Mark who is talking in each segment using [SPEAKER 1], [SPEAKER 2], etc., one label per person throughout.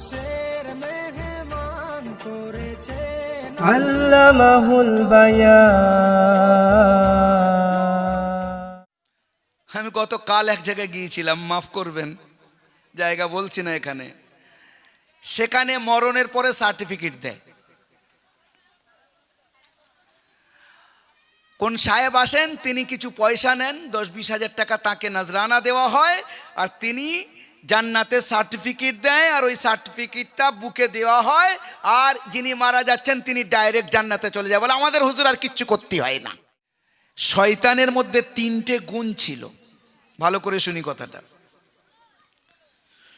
[SPEAKER 1] মানুষের মেহমান করেছে
[SPEAKER 2] আল্লামাহুল
[SPEAKER 3] আমি গত কাল এক জায়গায় গিয়েছিলাম মাফ করবেন জায়গা বলছি না এখানে। সেখানে মরণের পরে সার্টিফিকেট দেয়। কোন সাহেব আসেন তিনি কিছু পয়সা নেন দশ বিশ হাজার টাকা তাকে নজরানা দেওয়া হয় আর তিনি জান্নাতে সার্টিফিকেট দেয় আর ওই সার্টিফিকেটটা বুকে দেওয়া হয় আর যিনি মারা যাচ্ছেন তিনি ডাইরেক্ট জান্নাতে চলে যায় বলে আমাদের হুজুর আর কিচ্ছু করতে হয় না। শয়তানের মধ্যে তিনটে গুণ ছিল। ভালো করে শুনি কথাটা।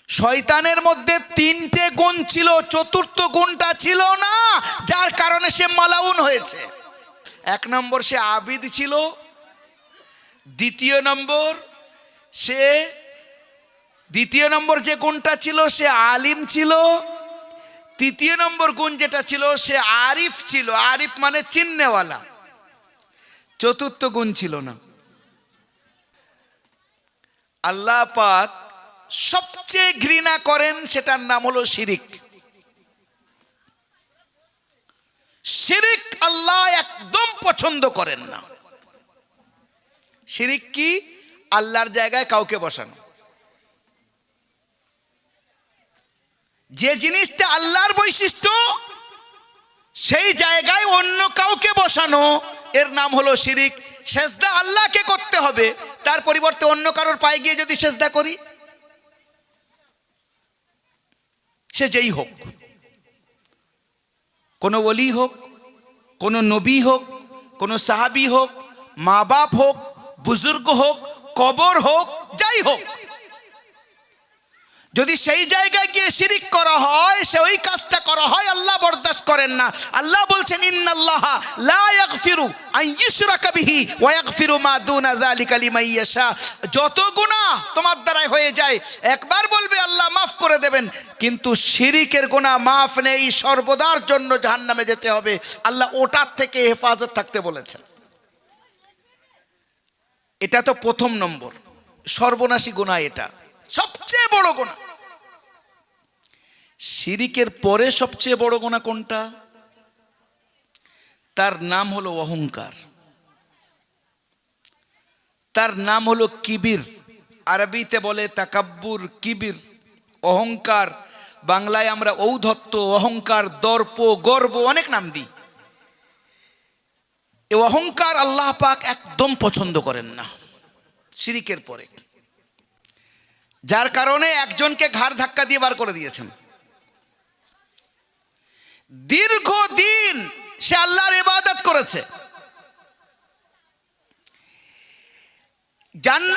[SPEAKER 3] শয়তানের মধ্যে তিনটে গুণ ছিল, চতুর্থ গুণটা ছিল না, যার কারণে সে মালাউন হয়েছে। এক নম্বর সে আবিদ ছিল, দ্বিতীয় নম্বর সে দ্বিতীয় নম্বর যে গুণটা ছিল, সে আলিম ছিল। তৃতীয় নম্বর গুণ যেটা ছিল, সে আরিফ ছিল। আরিফ মানে চিহ্নেওয়ালা। চতুর্থ গুণ ছিল না। আল্লাহ পাক সবচেয়ে ঘৃণা করেন, সেটার নাম হলো শিরিক। শিরিক আল্লাহ একদম পছন্দ করেন না। শিরিক কি? আল্লাহর জায়গায় কাউকে বসানো। যে জিনিসটা আল্লাহর বৈশিষ্ট্য, সেই জায়গায় অন্য কাউকে বসানো, এর নাম হলো শিরিক। সেজদা আল্লাহকে করতে হবে, তার পরিবর্তে অন্য কারোর পায়ে গিয়ে যদি সেজদা করি, সে যেই হোক, কোনো ওলি হোক, কোনো নবী হোক, কোনো সাহাবি হোক মা বাপ হোক, বুজুর্গ হোক, কবর হোক, যাই হোক যদি সেই জায়গায় গিয়ে শিরিক করা হয়, সে ওই কাজটা করা হয়, আল্লাহ বরদাস্ত করেন না। আল্লাহ বলছেন, ইন্নাল্লাহ মা যত গুনাহ তোমার দ্বারাই হয়ে যায়, একবার বলবে, আল্লাহ মাফ করে দেবেন। কিন্তু শিরিকের গুনাহ মাফ নেই, সর্বদার জন্য জাহান্নামে যেতে হবে। আল্লাহ ওটার থেকে হেফাজত থাকতে বলেছেন। এটা তো প্রথম নম্বর। সর্বনাশী গুনাহ এটা। সবচেয়ে বড় গোনা। শিরিকের পরে সবচেয়ে বড় গোনা কোনটা? তার নাম হলো অহংকার। তার নাম হলো কিবির। আরবিতে বলে তাকাব্বুর কিবির। অহংকার, বাংলায় আমরা ঔধত্ব অহংকার, দর্প, গর্ব অনেক নাম দিই। এ অহংকার আল্লাহ পাক একদম পছন্দ করেন না, শিরিকের পরে। যার কারণে একজনকে ঘাড় ধাক্কা দিয়ে বার করে দিয়েছেন। দীর্ঘদিন সে আল্লাহর ইবাদত করেছে।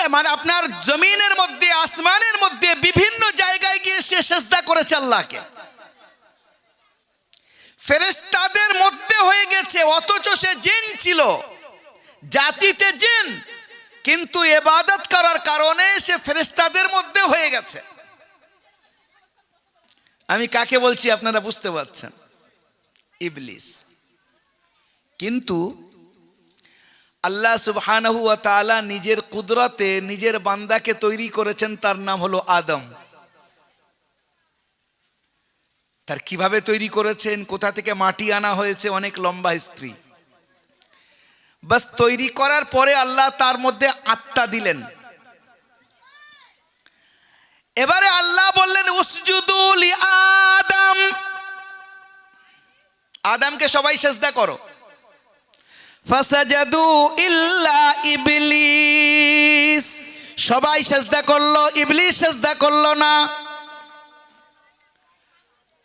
[SPEAKER 3] মানে আপনার জমিনের মধ্যে, আসমানের মধ্যে, বিভিন্ন জায়গায় গিয়ে সে সেজদা করেছে আল্লাহকে। ফেরেশতাদের মধ্যে হয়ে গেছে, অথচ সে জিন ছিল। জাতিতে জিন। কিন্তু এবাদত করার কারণে সে ফেরেশতাদের মধ্যে হয়ে গেছে। আমি কাকে বলছি আপনারা বুঝতে পারছেন? ইবলিস। কিন্তু আল্লাহ সুবহানাহু ওয়া তাআলা নিজের কুদরতে নিজের বান্দাকে তৈরি করেছেন, তার নাম হলো আদম। তার কীভাবে তৈরি করেছেন, কোথা থেকে মাটি আনা হয়েছে, অনেক লম্বা হিস্ট্রি বাস তৈরি করার পরে আল্লাহ তার মধ্যে আত্মা দিলেন। এবারে আল্লাহ বললেন উসজুদুল আদম। আদমকে সবাই সেজদা করো। ফাসাজাদু ইল্লা ইবলিস। সবাই সেজদা করল, ইবলিস সেজদা করল না।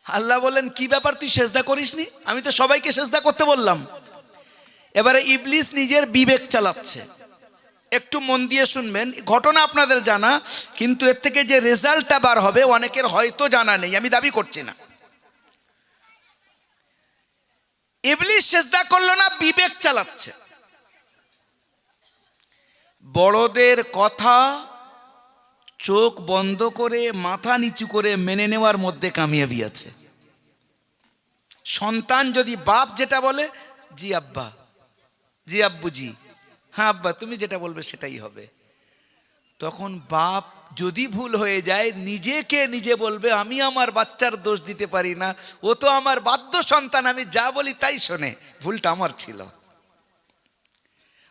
[SPEAKER 3] আল্লাহ বললেন, কি ব্যাপার, তুই সেজদা করিসনি? আমি তো সবাইকে সেজদা করতে বললাম। এবারে ইবলিস নিজের বিবেক চালাচ্ছে। একটু মন দিয়ে শুনবেন, ঘটনা আপনাদের জানা, কিন্তু এর থেকে যে রেজাল্টটা বার হবে, অনেকের হয়তো জানা নেই, আমি দাবি করছি না। ইবলিস সেজদা করল না, বিবেক চালাচ্ছে। বড়দের কথা চোখ বন্ধ করে, মাথা নিচু করে মেনে নেওয়ার মধ্যে কামিয়াবি আছে। সন্তান যদি বাপ যেটা বলে, জি আব্বা। জি আব্বু জি। হ্যাঁ আব্বা, তুমি যেটা বলবে সেটাই হবে। তখন বাপ যদি ভুল হয়ে যায় নিজেকে নিজে বলবে, আমি আমার বাচ্চার দোষ দিতে পারি না। ও তো আমার বাধ্য সন্তান, আমি যা বলি তাই শোনে। ভুলটা আমার ছিল।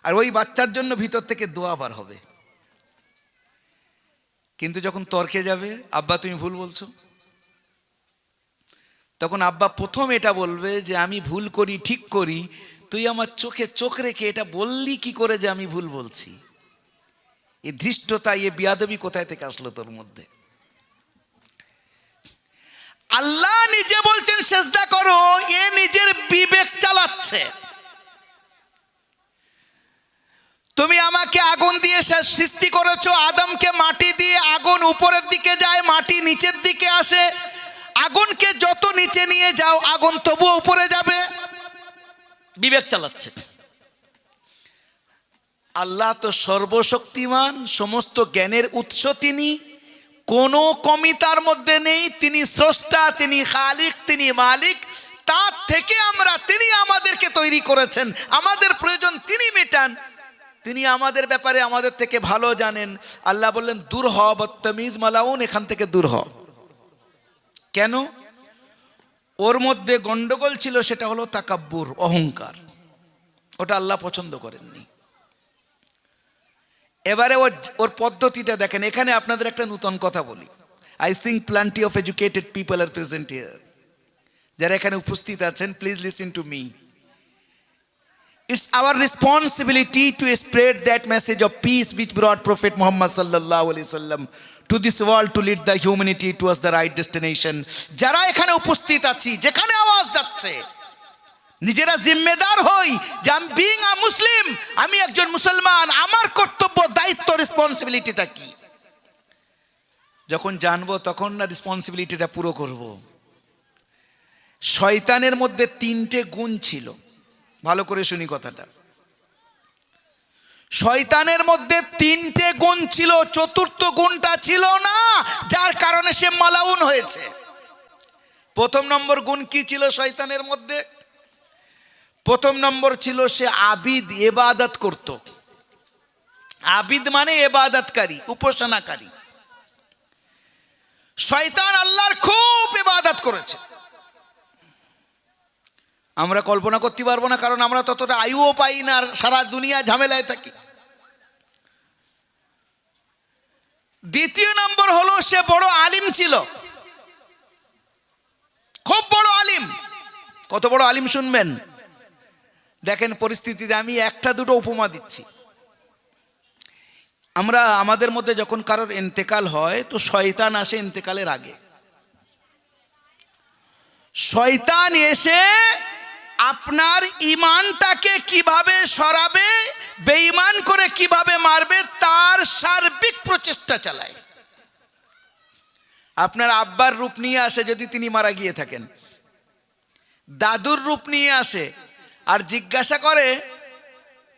[SPEAKER 3] আর ওই বাচ্চার জন্য ভিতর থেকে দোয়া বার হবে। কিন্তু যখন তর্কে যাবে, আব্বা, তুমি ভুল বলছো? তখন আব্বা প্রথম এটা বলবে যে, আমি ভুল করি, ঠিক করি তুই আমার চোখে চোখ রেখে এটা বললি কি করে যে আমি ভুল বলছি? এ ধৃষ্টতা এ বিয়াদবি কোথায় থেকে আসলো তোর মধ্যে? আল্লাহ নিজে বলছেন, সেজদা করো। এ নিজের বিবেক চালাচ্ছে। তুমি আমাকে আগুন দিয়ে সৃষ্টি করেছ, আদমকে মাটি দিয়ে আগুন উপরের দিকে যায়, মাটি নিচের দিকে আসে। আগুনকে যত নিচে নিয়ে যাও, আগুন তবুও উপরে যাবে। বিবেক চালাচ্ছে। আল্লাহ তো সর্বশক্তিমান, সমস্ত জ্ঞানের উৎস তিনি। কোনো কমি তার মধ্যে নেই, তিনি স্রষ্টা, তিনি খালিক, তিনি মালিক। তার থেকে আমরা, তিনি আমাদেরকে তৈরি করেছেন। আমাদের প্রয়োজন তিনি মেটান। তিনি আমাদের ব্যাপারে আমাদের থেকে ভালো জানেন। আল্লাহ বললেন, দূর হ বত্তমিজ মালাউন, এখান থেকে দূর হ। কেন? ওর মধ্যে গন্ডগোল ছিল সেটা হলো তাকাব্বুর, অহংকার। ওটা আল্লাহ পছন্দ করেননি। এবারে ওর ওর পদ্ধতিটা দেখেন, এখানে আপনাদের একটা নতুন কথা বলি। I think plenty of educated people are present here যারা এখানে উপস্থিত আছেন please listen to me it's our responsibility to spread that message of peace which brought prophet muhammad sallallahu alaihi wasallam to this world to lead the humanity towards the right destination. যারা এখানে উপস্থিত আছি, যেখানে আওয়াজ যাচ্ছে, নিজেরা জিম্মেদার হই যে আমি বিং আ মুসলিম আমি একজন মুসলমান, আমার কর্তব্য, দায়িত্ব রেসপন্সিবিলিটিটা কি? যখন জানব তখন না রেসপন্সিবিলিটিটা পুরো করব। শয়তানের মধ্যে তিনটে গুণ ছিল। ভালো করে শুনি কথাটা। শয়তানের মধ্যে তিনটে গুণ ছিল, চতুর্থ গুণটা ছিল না, যার কারণে সে মালাউন হয়েছে। প্রথম নম্বর গুণ কি ছিল শয়তানের মধ্যে? প্রথম নম্বর ছিল সে আবিদ, এবাদত করত। আবিদ মানে এবাদতকারী, উপাসনাকারী। শয়তান আল্লাহর খুব এবাদত করেছে। আমরা কল্পনা করতে পারব না, কারণ আমরা ততটা আয়ুও পাই না আর সারা দুনিয়া ঝামেলায় থাকি। দ্বিতীয় নম্বর হলো, সে বড় আলিম ছিল। খুব বড় আলিম। কত বড় আলিম শুনবেন? দেখেন পরিস্থিতিতে আমি একটা দুটো উপমা দিচ্ছি। আমরা, আমাদের মধ্যে যখন কারোর এন্তেকাল হয়, তো শয়তান আসে এন্তেকালের আগে। শয়তান এসে আপনার ইমানটাকে কীভাবে সরাবে, বেঈমান করে কীভাবে মারবে, তার সার্বিক প্রচেষ্টা চালায়। আপনার আব্বার রূপ নিয়ে আসে যদি তিনি মারা গিয়ে থাকেন। দাদুর রূপ নিয়ে আসে আর জিজ্ঞাসা করে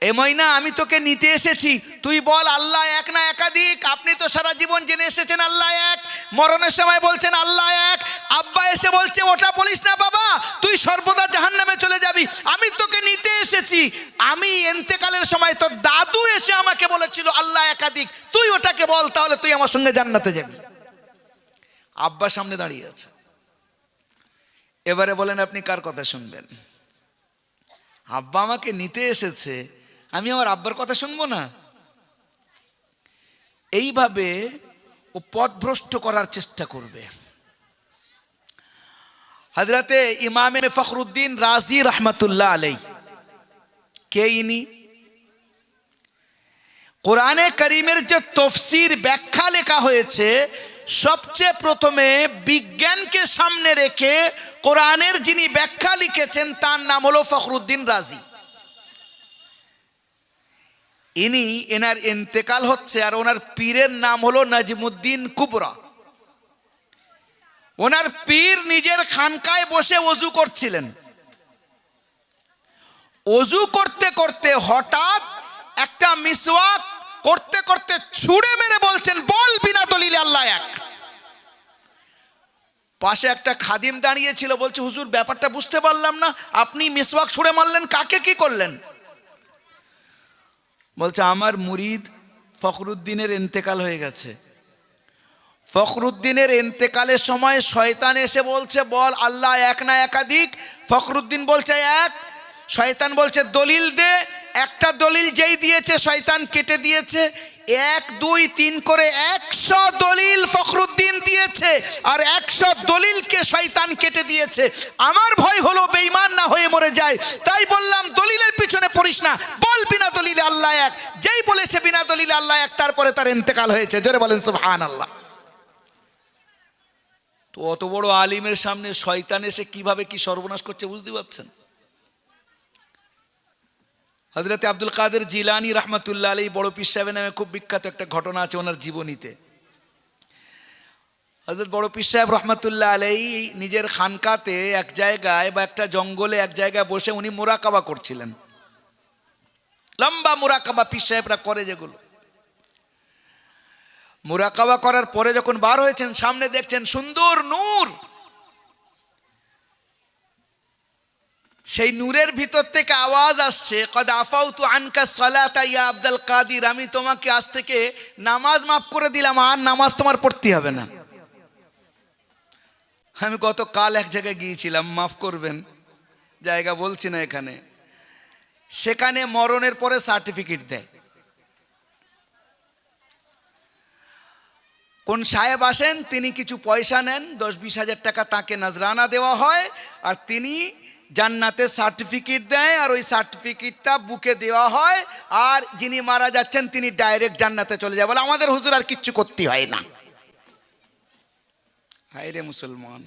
[SPEAKER 3] এ ময়না, আমি তোকে নিতে এসেছি। তুই বল, আল্লাহ এক না একাধিক? আপনি তো সারা জীবন জেনে এসেছেন আল্লাহ এক। মরণের সময় বলছেন আল্লাহ এক। আব্বা এসে বলছে, ওটা বলিস না বাবা, তুই সর্বদা জাহান নামে চলে যাবি। আমি তোকে নিতে এসেছি। আমি এন্তেকালের সময় তোর দাদু এসে আমাকে বলেছিল, আল্লাহ একাধিক, তুই ওটাকে বল, তাহলে তুই আমার সঙ্গে জান্নাতে যাবি। আব্বা সামনে দাঁড়িয়ে আছে। এবারে বলেন, আপনি কার কথা শুনবেন? আব্বা আমাকে নিতে এসেছে আমি আমার আব্বার কথা শুনব না? এইভাবে ও পথভ্রষ্ট করার চেষ্টা করবে। হাজরাতে ইমামে ফখরুদ্দিন রাজি রহমতুল্লাহ আলাই কে ইনি? কোরআনে করিমের যে তফসির ব্যাখ্যা লেখা হয়েছে, সবচেয়ে প্রথমে বিজ্ঞানকে সামনে রেখে কোরআনের যিনি ব্যাখ্যা লিখেছেন, তার নাম হলো ফখরুদ্দিন রাজি। ইনি এনার ইন্তেকাল হচ্ছে আর ওনার পীরের নাম হলো নাজমুদ্দিন কুবরা। ওনার পীর নিজের খানকায় বসে অজু করছিলেন। অজু করতে করতে হঠাৎ একটা মিসওয়াক করতে করতে ছুঁড়ে মেরে বলছেন, বল বিনা দলিলে আল্লাহ এক। পাশে একটা খাদিম দাঁড়িয়েছিল বলছে, হুজুর, ব্যাপারটা বুঝতে পারলাম না। আপনি মিসওয়াক ছুঁড়ে মারলেন, কাকে কি করলেন? বলছে, আমার মুরিদ ফখরুদ্দিনের এন্তেকাল হয়ে গেছে। ফখরুদ্দিনের এন্তেকালের সময় শয়তান এসে বলছে, বল আল্লাহ এক না একাধিক। ফখরুদ্দিন বলছে, এক। শয়তান বলছে, দলিল দে। একটা দলিল যেই দিয়েছে, শয়তান কেটে দিয়েছে। এক, দুই, তিন করে একশো দলিল ফখরুদ্দিন দিয়েছে আর একশো দলিলকে শয়তান কেটে দিয়েছে। আমার ভয় হলো বেইমান না হয়ে মরে যায়। তাই বললাম, দলিলের পিছনে পড়িস না। বল বিনা দলিলে আল্লাহ এক। যেই বলেছে বিনা দলিলে আল্লাহ এক, তারপরে তার ইন্তেকাল হয়েছে। জোরে বলেন সুবহান আল্লাহ তো অত বড় আলিমের সামনে শয়তান এসে কীভাবে কি সর্বনাশ করছে বুঝতে পারছেন? হজরতে আব্দুল কাদের জিলানি রহমতুল্লাহ আলী বড় পীর সাহেবের নামে খুব বিখ্যাত একটা ঘটনা আছে ওনার জীবনীতে। হজরত বড় পীর সাহেব রহমতুল্লাহ আলাই নিজের খানকাতে এক জায়গায় বা একটা জঙ্গলে এক জায়গায় বসে উনি মোরাকাবা করছিলেন। লম্বা মুরাকাবা পীর সাহেবরা করে যেগুলো। মুরাকাবা করার পরে যখন বার হয়েছেন, সামনে দেখছেন সুন্দর নূর। সেই নূরের ভিতর থেকে আওয়াজ আসছে, কদ আফাউ তু আনকা সলাতা ইয়া আব্দুল কাদির, আমি তোমাকে আজ থেকে নামাজ মাফ করে দিলাম, আর নামাজ তোমার পড়তে হবে না। আমি গত কাল এক জায়গায় গিয়েছিলাম, মাফ করবেন, জায়গা বলছি না এখানে। সেখানে মরণের পরে সার্টিফিকেট দেয়। কোন সাহেব আসেন, তিনি কিছু পয়সা নেন দশ বিশ হাজার টাকা তাকে নাজরানা দেওয়া হয়, আর তিনি জান্নাতে সার্টিফিকেট দেয়, আর ওই সার্টিফিকেটটা বুকে দেওয়া হয়, আর যিনি মারা যাচ্ছেন, তিনি ডাইরেক্ট জান্নাতে চলে যায় বলে আমাদের হুজুর আর কিচ্ছু করতে হয় না। হায় রে মুসলমান।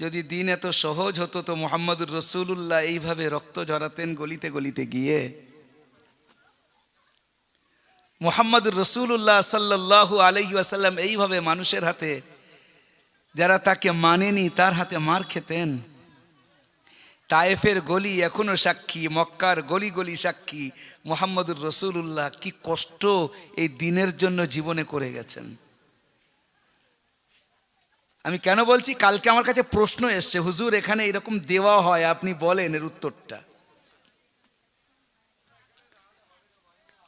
[SPEAKER 3] যদি দিন এত সহজ হতো তো মোহাম্মদুর রসুল্লাহ এইভাবে রক্ত ঝরাতেন গলিতে গলিতে গিয়ে। মোহাম্মদুর রসুল্লাহ সাল্লাহ আলহি আসাল্লাম এইভাবে মানুষের হাতে, যারা তাকে মানেনি তার হাতে মার খেতেন। তায়েফের গলি এখনও সাক্ষী, মক্কার গলি গলি সাক্ষী। মোহাম্মদুর রসুল্লাহ কি কষ্ট এই দিনের জন্য জীবনে করে গেছেন। আমি কেন বলছি? কালকে আমার কাছে প্রশ্ন এসছে, হুজুর, এখানে এরকম দেওয়া হয়, আপনি বলেন এর উত্তরটা।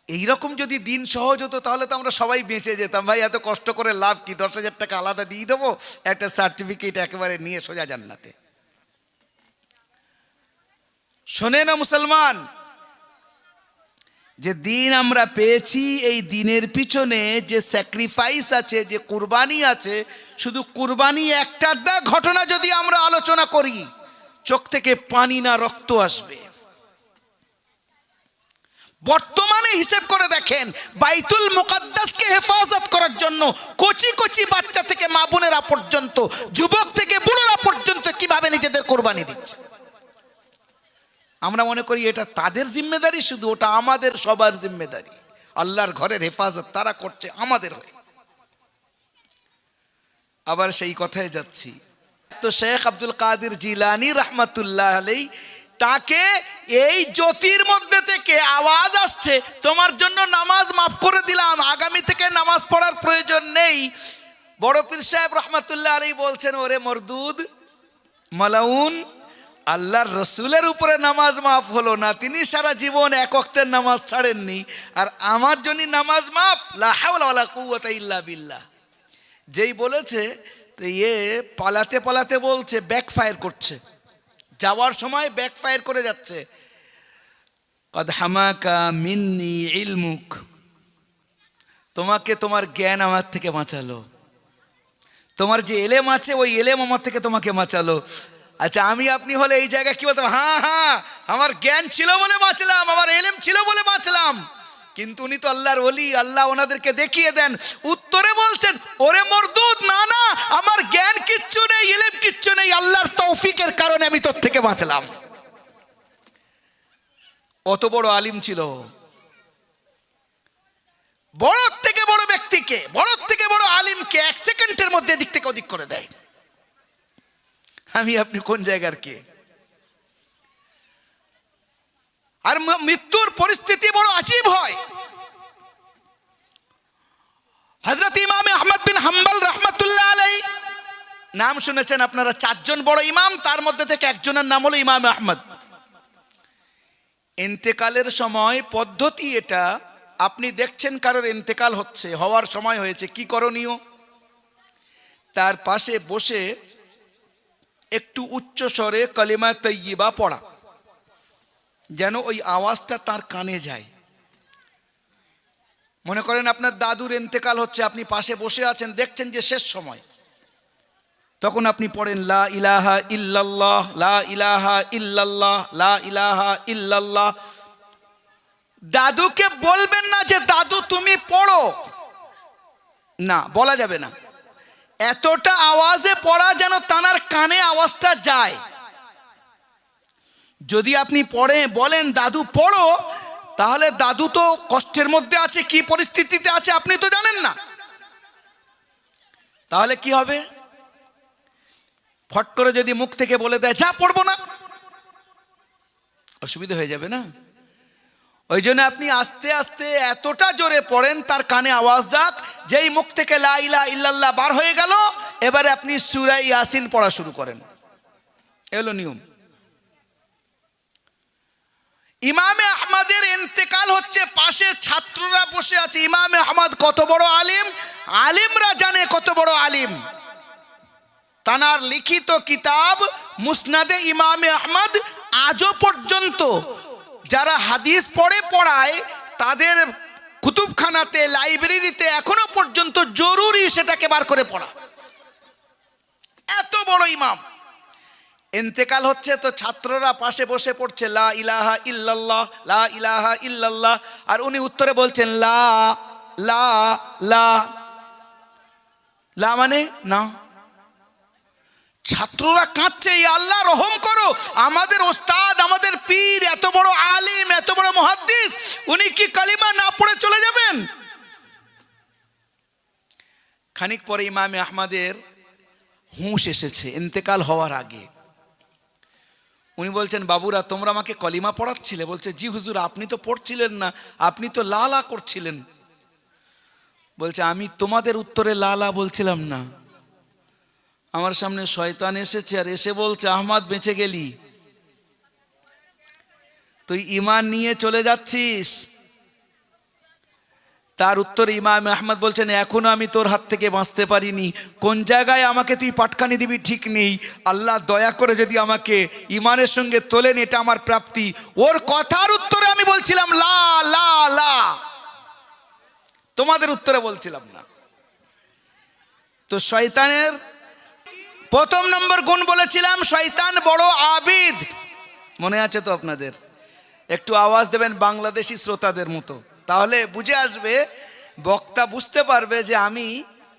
[SPEAKER 3] এইরকম যদি দিন সহজ হতো, তাহলে তো আমরা সবাই বেঁচে যেতাম। ভাই, এত কষ্ট করে লাভ কি? দশ হাজার টাকা আলাদা দিয়ে দেবো, একটা সার্টিফিকেট একেবারে নিয়ে সোজা জান্নাতে। শোনে না মুসলমান যে দিন আমরা পেয়েছি, এই দিনের পিছনে যে স্যাক্রিফাইস আছে, যে কুরবানি আছে, শুধু কুরবানি একটা দা ঘটনা যদি আমরা আলোচনা করি, চোখ থেকে পানি না, রক্ত আসবে। বর্তমানে হিসেব করে দেখেন, বাইতুল মুকাদ্দাসকে হেফাজত করার জন্য কচি কচি বাচ্চা থেকে মা বোনেরা পর্যন্ত, যুবক থেকে বুড়োরা পর্যন্ত কীভাবে নিজেদের কোরবানি দিচ্ছে? আমরা মনে করি এটা তাদের জিম্মেদারি, শুধু ওটা আমাদের সবার জিম্মেদারি। আল্লাহর ঘরের হেফাজত তারা করছে আমাদের হয়ে। আবার সেই কথায় যাচ্ছি। তো শেখ আব্দুল কাদের জিলানি রহমতুল্লাহ আলাই তাকে এই জ্যোতির মধ্যে থেকে আওয়াজ আসছে, তোমার জন্য নামাজ মাফ করে দিলাম, আগামী থেকে নামাজ পড়ার প্রয়োজন নেই। বড় পীর সাহেব রহমতুল্লাহ আলী বলছেন, ওরে মরদুদ, মালাউন আল্লাহর রসুলের উপরে নামাজ মাফ হলো না, তিনি সারা জীবন এক অক্তের নামাজ ছাড়েননি। আর আমার জন্য নামাজ মাফ লাহাওয়ালা কুয়াতা ইল্লা বিল্লাহ। যেই বলেছে ইয়ে পালাতে পালাতে বলছে ব্যাক ফায়ার করছে। যাওয়ার সময় ব্যাক ফায়ার করে যাচ্ছে। কদ হামাকা মিন্নি ইলমুক। তোমাকে তোমার জ্ঞান আমার থেকে বাঁচালো। তোমার যে এলেম আছে, ওই এলেম আমার থেকে তোমাকে বাঁচালো। আচ্ছা আমি আপনি হলে এই জায়গায় কি বলতাম? হ্যাঁ হ্যাঁ আমার জ্ঞান ছিল বলে বাঁচলাম, আমার এলেম ছিল বলে বাঁচলাম। কিন্তু উনি তো আল্লাহর ওলি, আল্লাহ ওনাদেরকে দেখিয়ে দেন। উত্তরে বলছেন, ওরে মরদুদ না না, আমার জ্ঞান কিচ্ছু নেই, এলেম কিচ্ছু নেই, আল্লাহর তৌফিকের কারণে আমি তোর থেকে বাঁচলাম। অত বড় আলিম ছিল। বড় থেকে বড় ব্যক্তিকে, বড় থেকে বড় আলিমকে এক সেকেন্ডের মধ্যে এদিক থেকে ওদিক করে দেয়। আমি আপনি কোন জায়গার কে? আর মৃত্যুর পরিস্থিতি বড় আজীব হয়। হজরত ইমাম আহমদ বিন হাম্বাল রহমতুল্লাহ আলাই নাম শুনেছেন আপনারা চারজন বড় ইমাম, তার মধ্যে থেকে একজনের নাম হলো ইমাম আহমদ। ইন্তেকালের সময় পদ্ধতি এটা, আপনি দেখছেন কারোর ইন্তেকাল হচ্ছে, হওয়ার সময় হয়েছে, কি করণীয়? তার পাশে বসে একটু উচ্চ স্বরে কলিমা তৈয়িবা পড়া। যেন ওই আওয়াজটা তার কানে যায়। মনে করেন আপনার দাদুর ইন্তেকাল হচ্ছে, আপনি পাশে বসে আছেন, দেখছেন যে শেষ সময়। তখন আপনি পড়েন, লা ইলাহা ইল্লাল্লাহ, লা ইলাহা ইল্লাল্লাহ, লা ইলাহা ইল্লাল্লাহ। দাদুকে বলবেন না যে, দাদু তুমি পড়ো। না, বলা যাবে না। এতটা আওয়াজে পড়া যেন তানার কানে আওয়াজটা যায়। যদি আপনি পড়ে বলেন, দাদু, পড়ো, তাহলে দাদু তো কষ্টের মধ্যে আছে, কি পরিস্থিতিতে আছে আপনি তো জানেন না। তাহলে কি হবে? ফট করে যদি মুখ থেকে বলে দেয়, যা পড়ব না। অসুবিধা হয়ে যাবে না? ওই জন্য আপনি আস্তে আস্তে এতটা জোরে পড়েন, তার কানে আওয়াজ যাক, যেই মুখ থেকে লাইলা ইল্লাল্লাহ বার হয়ে গেল, এবারে আপনি সুরাই ইয়াসিন পড়া শুরু করেন। এলো নিয়ম। ইমামে আহমদের ইন্তেকাল হচ্ছে, পাশে ছাত্ররা বসে আছে। ইমামে আহমদ কত বড় আলিম? আলিমরা জানে কত বড় আলিম। তানার লিখিত কিতাব মুসনাদে ইমামে আহমদ আজও পর্যন্ত যারা হাদিস পড়ে পড়ায়, তাদের কুতুবখানাতে, লাইব্রেরিতে এখনও পর্যন্ত জরুরি সেটাকে বার করে পড়া। এত বড় ইমাম। এন্তেকাল হচ্ছে তো ছাত্ররা পাশে বসে পড়ছে, লা ইলাহা ইল্লাল্লাহ, লা ইলাহা ইল্লাল্লাহ। আর উনি উত্তরে বলছেন, লা লা লা। লা মানে না। ছাত্ররা কাঁদছে, এই আল্লাহ রহম করো। আমাদের ওস্তাদ, আমাদের পীর, এত বড় আলিম, এত বড় মহাদ্দিস, উনি কি কালিমা না পড়ে চলে যাবেন? খানিক পরে ইমামে আহমদের হুঁশ এসেছে, ইন্তেকাল হওয়ার আগে। উনি বলছেন, বাবুরা, তোমরা আমাকে কলিমা পড়াচ্ছিলে? বলছে, জি হুজুর, আপনি তো পড়ছিলেন না, আপনি তো লালা করছিলেন। বলছে, আমি তোমাদের উত্তরে লালা বলছিলাম না। আমার সামনে শয়তান এসেছে আর এসে বলছে, আহমাদ, বেঁচে গেলি। তুই ইমান নিয়ে চলে যাচ্ছিস। তার উত্তরে ইমাম আহমদ বলছেন, এখনও আমি তোর হাত থেকে বাঁচতে পারিনি। কোন জায়গায় আমাকে তুই পাটখানি দিবি ঠিক নেই। আল্লাহ দয়া করে যদি আমাকে ইমানের সঙ্গে তোলেন, এটা আমার প্রাপ্তি। ওর কথার উত্তরে আমি বলছিলাম, লা লা লা। তোমাদের উত্তরে বলছিলাম না। তো শয়তানের প্রথম নম্বর গুণ বলেছিলাম, শয়তান বড় আবিদ। মনে আছে তো আপনাদের? একটু আওয়াজ দেবেন বাংলাদেশি শ্রোতাদের মতো। তাহলে বুঝে আসবে, বক্তা বুঝতে পারবে যে আমি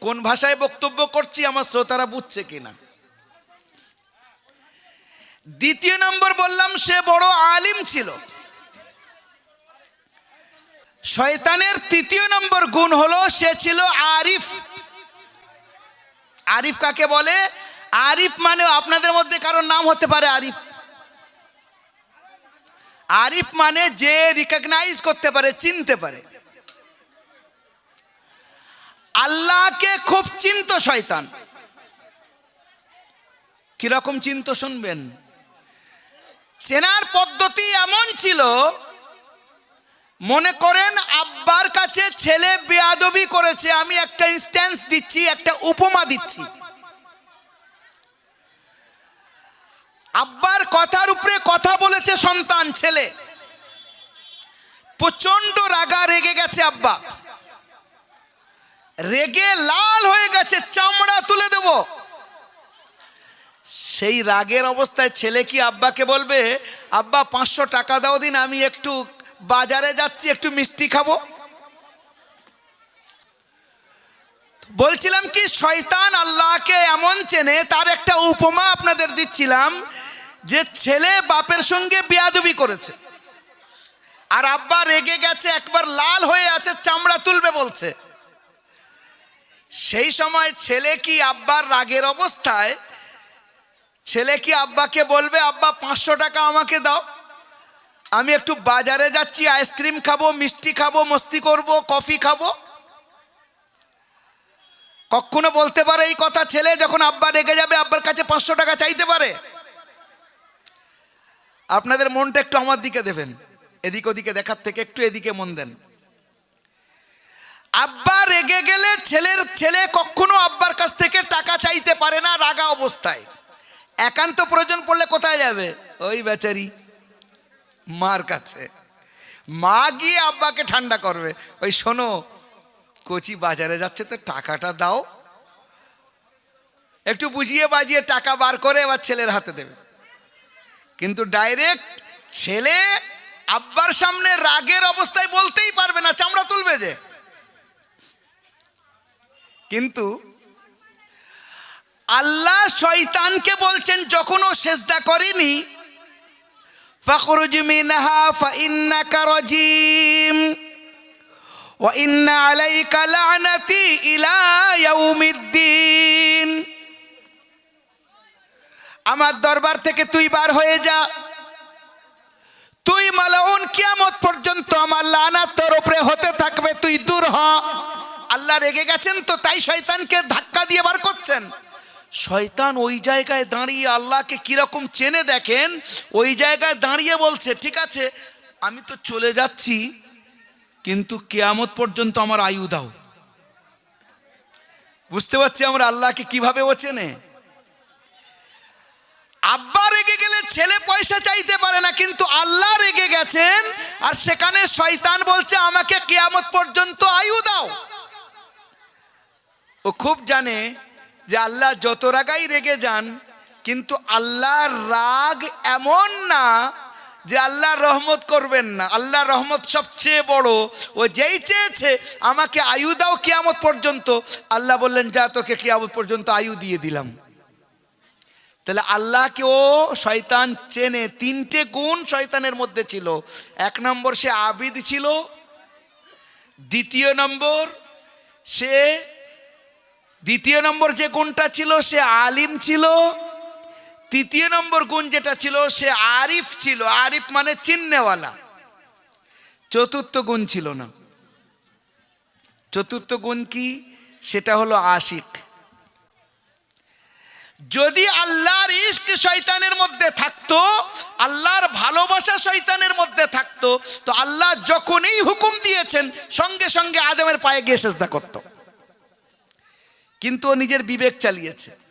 [SPEAKER 3] কোন ভাষায় বক্তব্য করছি, আমার শ্রোতারা বুঝছে কিনা। দ্বিতীয় নম্বর বললাম, সে বড় আলিম ছিল। শয়তানের তৃতীয় নম্বর গুণ হলো, সে ছিল আরিফ। আরিফ কাকে বলে? আরিফ মানে আপনাদের মধ্যে কারোর নাম হতে পারে আরিফ। আরিফ মানে যে রিকগনাইজ করতে পারে, চিনতে পারে। আল্লাহকে খুব চিন্ত শয়তান। কীরকম চিন্ত শুনবেন? চেনার পদ্ধতি এমন ছিল, মনে করেন আব্বার কাছে ছেলে বেয়াদবি করেছে, আমি একটা ইনস্ট্যান্স দিচ্ছি, একটা উপমা দিচ্ছি। আব্বার কথার উপরে কথা বলেছে সন্তান, ছেলে। প্রচণ্ড রাগা রেগে গেছে আব্বা। রেগে লাল হয়ে গেছে, চামড়া তুলে দেব। সেই রাগের অবস্থায় ছেলে কি আব্বাকে বলবে, আব্বা, পাঁচশো টাকা দাও দিন, আমি একটু বাজারে যাচ্ছি, একটু মিষ্টি খাব? বলছিলাম কি, শয়তান আল্লাহকে এমন চেনে, তার একটা উপমা আপনাদের দিচ্ছিলাম, যে ছেলে বাপের সঙ্গে বিয়াদবি করেছে। আর আব্বা রেগে গেছে, একবার লাল হয়ে আছে, চামড়া তুলবে বলছে। সেই সময় ছেলে কি আব্বার রাগের অবস্থায়? ছেলে কি আব্বাকে বলবে, আব্বা, পাঁচশো টাকা আমাকে দাও। আমি একটু বাজারে যাচ্ছি, আইসক্রিম খাব, মিষ্টি খাব, মস্তি করব, কফি খাব। কখনো বলতে পারে এই কথা ছেলে যখন আব্বা রেগে যাবে, আব্বার কাছে পাঁচশো টাকা চাইতে পারে? আপনাদের মনটা একটু আমার দিকে দেবেন। এদিক ওদিকে দেখার থেকে একটু এদিকে মন দেন। আব্বা রেগে গেলে ছেলের, ছেলে কখনো আব্বার কাছ থেকে টাকা চাইতে পারে না রাগা অবস্থায়। একান্ত প্রয়োজন পড়লে কোথায় যাবে? ওই বেচারি মার কাছে। মা গিয়ে আব্বাকে ঠান্ডা করবে। ওই শোনো কচি বাজারে যাচ্ছে, তো টাকাটা দাও। একটু বুঝিয়ে বাজিয়ে টাকা বার করে এবার ছেলের হাতে দেবে। কিন্তু ডাইরেক্ট ছেলে আব্বার সামনে রাগের অবস্থায় বলতেই পারবে না, চামড়া তুলবে যে। কিন্তু আল্লাহ শয়তানকে বলছেন, যখন ও সেজদা করেনি, ফখরুজ মিনহা, ফাইন্নাকা রাজিম। ওয়া ইন্না আলাইকা লানাতি ইলা ইয়াউমিদ্দিন। আমার দরবার থেকে তুই বার হয়ে যা। তুই মালাউন কিয়ামত পর্যন্ত আমার লানা তোর উপরে হতে থাকবে, তুই দূর হ। আল্লাহ রেগে গেছেন তো, তাই শয়তানকে ধাক্কা দিয়ে বার করছেন। শয়তান ওই জায়গায় দাঁড়িয়ে আল্লাহকে কীরকম চেনে দেখেন? ওই জায়গায় দাঁড়িয়ে বলছে, ঠিক আছে, আমি তো চলে যাচ্ছি। কিন্তু কেয়ামত পর্যন্ত আমার আয়ু দাও। বুঝতে পারছি আমরা আল্লাহকে কীভাবে ও আব্বা রেগে গেলে ছেলে পয়সা চাইতে পারে না, কিন্তু আল্লাহ রেগে গেছেন আর সেখানে শয়তান বলছে, আমাকে কেয়ামত পর্যন্ত আয়ু দাও। ও খুব জানে যে আল্লাহ যত রাগাই রেগে যান, কিন্তু আল্লাহর রাগ এমন না যে আল্লাহ রহমত করবেন না আল্লাহ রহমত সবচেয়ে বড়। ও যেই চেয়েছে, আমাকে আয়ু দাও কিয়ামত পর্যন্ত। আল্লাহ বললেন, যা তোকে কিয়ামত পর্যন্ত আয়ু দিয়ে দিলাম। তাহলে আল্লাহকে ও শয়তান চেনে, তিনটে গুণ শয়তানের মধ্যে ছিল। এক নম্বর, সে আবিদ ছিল। দ্বিতীয় নম্বর, সে, দ্বিতীয় নম্বর যে গুণটা ছিল, সে আলিম ছিল। তৃতীয় নম্বর গুণ যেটা ছিল, সে আরিফ ছিল। আরিফ মানে চিহ্নেওয়ালা। চতুর্থ গুণ ছিল না। চতুর্থ গুণ কি? সেটা হলো আশিক। যদি আল্লাহর ইস্ক শয়তানের মধ্যে থাকতো, আল্লাহর ভালোবাসা শয়তানের মধ্যে থাকতো, তো আল্লাহ যখনই হুকুম দিয়েছেন, সঙ্গে সঙ্গে আদমের পায়ে গিয়ে সেজদা করত। কিন্তু ও নিজের বিবেক চালিয়েছে।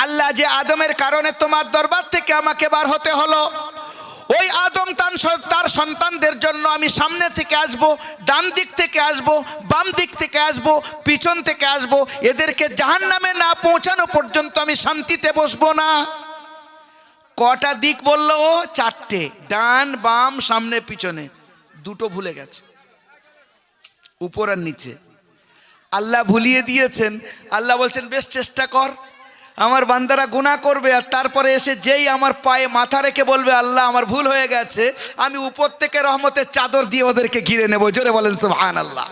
[SPEAKER 3] আল্লাহ যে আদমের কারণে তোমার দরবার থেকে আমাকে বার হতে হলো। ওই আদম স- তার সন্তানদের জন্য আমি সামনে থেকে আসব, ডান দিক থেকে আসব, বাম দিক থেকে আসব, পিছন থেকে আসব। এদেরকে জাহান নামে না পৌঁছানো পর্যন্ত আমি শান্তিতে বসবো না। কটা দিক বলল ও? চারটে। ডান, বাম, সামনে, পিছনে। দুটো ভুলে গেছে। উপর আর নিচে। আল্লাহ ভুলিয়ে দিয়েছেন। আল্লাহ বলছেন, বেশ চেষ্টা কর। আমার বান্দারা গুণা করবে আর তারপরে এসে যেই আমার পায়ে মাথা রেখে বলবে, আল্লাহ, আমার ভুল হয়ে গেছে। আমি উপর থেকে রহমতের চাদর দিয়ে ওদেরকে ঘিরে নেব। জোরে বলেন সুবহান আল্লাহ